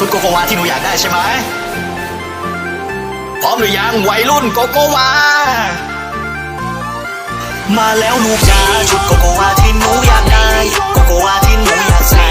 ชุดโกโกวาที่หนูอยากได้ใช่ไหมพร้อมหรือยังวัยรุ่นโกโกวา มาแล้วลูกจ้าชุดโกโกวาที่หนูอยากได้ โกโกวาที่หนูอยากใส่